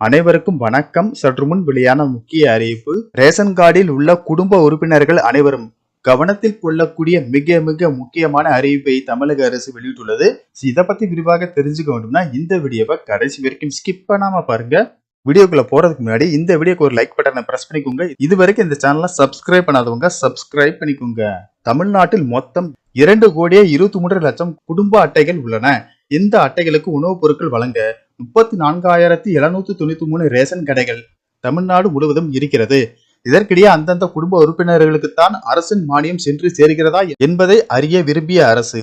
அனைவருக்கும் வணக்கம். சற்று முன் வெளியான முக்கிய அறிவிப்பு. ரேஷன் கார்டில் உள்ள குடும்ப உறுப்பினர்கள் அனைவரும் கவனத்தில் கொள்ளக்கூடிய மிக மிக முக்கியமான அறிவிப்பை தமிழக அரசு வெளியிட்டுள்ளது. இதை பத்தி விரிவாக தெரிஞ்சுக்க வேண்டும்னா இந்த வீடியோவை கடைசி வரைக்கும் ஸ்கிப் பண்ணாம பாருங்க. வீடியோக்குள்ள போறதுக்கு முன்னாடி இந்த வீடியோக்கு ஒரு லைக் பட்டனை பிரஸ் பண்ணிக்கோங்க. இது வரைக்கும் இந்த சேனலை சப்ஸ்கிரைப் பண்ணாதவங்க சப்ஸ்கிரைப் பண்ணிக்கோங்க. தமிழ்நாட்டில் மொத்தம் இரண்டு கோடியே இருபத்தி மூன்று லட்சம் குடும்ப அட்டைகள் உள்ளன. இந்த அட்டைகளுக்கு உணவுப் பொருட்கள் வழங்க முப்பத்தி நான்காயிரத்தி எழுநூத்தி தொண்ணூத்தி மூணு ரேஷன் கடைகள் தமிழ்நாடு முழுவதும் இருக்கிறது. இதற்கிடையே அந்தந்த குடும்ப உறுப்பினர்களுக்குத்தான் அரசின் மானியம் சென்று சேர்கிறதா என்பதை அறிய விரும்பிய அரசு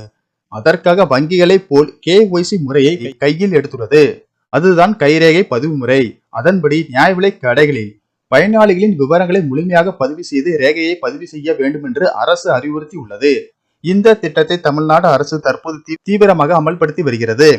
அதற்காக வங்கிகளைப் போல் கேஒய்சி முறையை கையில் எடுத்துள்ளது. அதுதான் கைரேகை பதிவு முறை. அதன்படி நியாய விலை கடைகளில் பயனாளிகளின் விவரங்களை முழுமையாக பதிவு செய்து ரேகையை பதிவு செய்ய வேண்டும் என்று அரசு அறிவுறுத்தி உள்ளது இந்த திட்டத்தை தமிழ்நாடு அரசு தற்போது தீவிரமாக அமல்படுத்தி வருகிறது.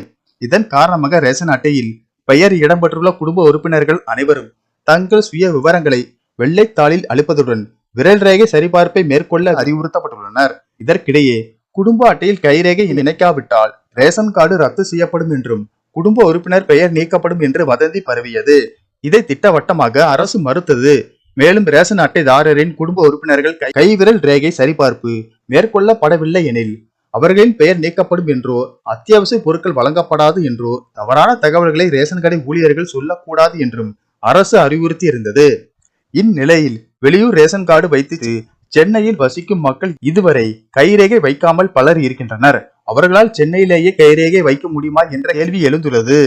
இதன் காரணமாக ரேஷன் அட்டையில் பெயர் இடம்பெற்றுள்ள குடும்ப உறுப்பினர்கள் அனைவரும் தங்கள் சுய விவரங்களை வெள்ளைத்தாளில் அளிப்பதுடன் விரல் ரேகை சரிபார்ப்பை மேற்கொள்ள அறிவுறுத்தப்பட்டுள்ளனர். இதற்கிடையே குடும்ப அட்டையில் கைரேகை இணைக்காவிட்டால் ரேஷன் கார்டு ரத்து செய்யப்படும் என்றும் குடும்ப உறுப்பினர் பெயர் நீக்கப்படும் என்று வதந்தி பரவியது. இதை திட்டவட்டமாக அரசு மறுத்தது. மேலும் ரேஷன் அட்டைதாரரின் குடும்ப உறுப்பினர்கள் கைவிரல் ரேகை சரிபார்ப்பு மேற்கொள்ளப்படவில்லை எனில் அவர்களின் பெயர் நீக்கப்படும் என்றோ அத்தியாவசிய பொருட்கள் வழங்கப்படாது என்றோ தவறான தகவல்களை ரேஷன் கடை ஊழியர்கள் சொல்லக்கூடாது என்றும் அரசு அறிவுறுத்தி இருந்தது இந்நிலையில் வெளியூர் ரேஷன் கார்டு வைத்து சென்னையில் வசிக்கும் மக்கள் இதுவரை கைரேகை வைக்காமல் பலர் இருக்கின்றனர். அவர்களால் சென்னையிலேயே கைரேகை வைக்க முடியுமா என்ற கேள்வி எழுந்துள்ளது.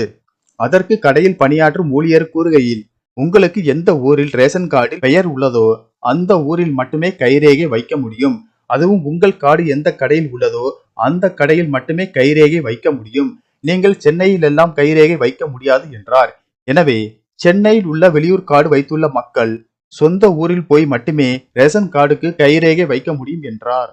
அதற்கு கடையில் பணியாற்றும் ஊழியர் கூறுகையில் உங்களுக்கு எந்த ஊரில் ரேஷன் கார்டில் பெயர் உள்ளதோ அந்த ஊரில் மட்டுமே கைரேகை வைக்க முடியும். அதுவும் உங்கள் கார்டு எந்த கடையில் உள்ளதோ அந்த கடையில் மட்டுமே கைரேகை வைக்க முடியும். நீங்கள் சென்னையில் எல்லாம் கைரேகை வைக்க முடியாது என்றார். எனவே சென்னையில் உள்ள வெளியூர் கார்டு வைத்துள்ள மக்கள் சொந்த ஊரில் போய் மட்டுமே ரேஷன் கார்டுக்கு கைரேகை வைக்க முடியும் என்றார்.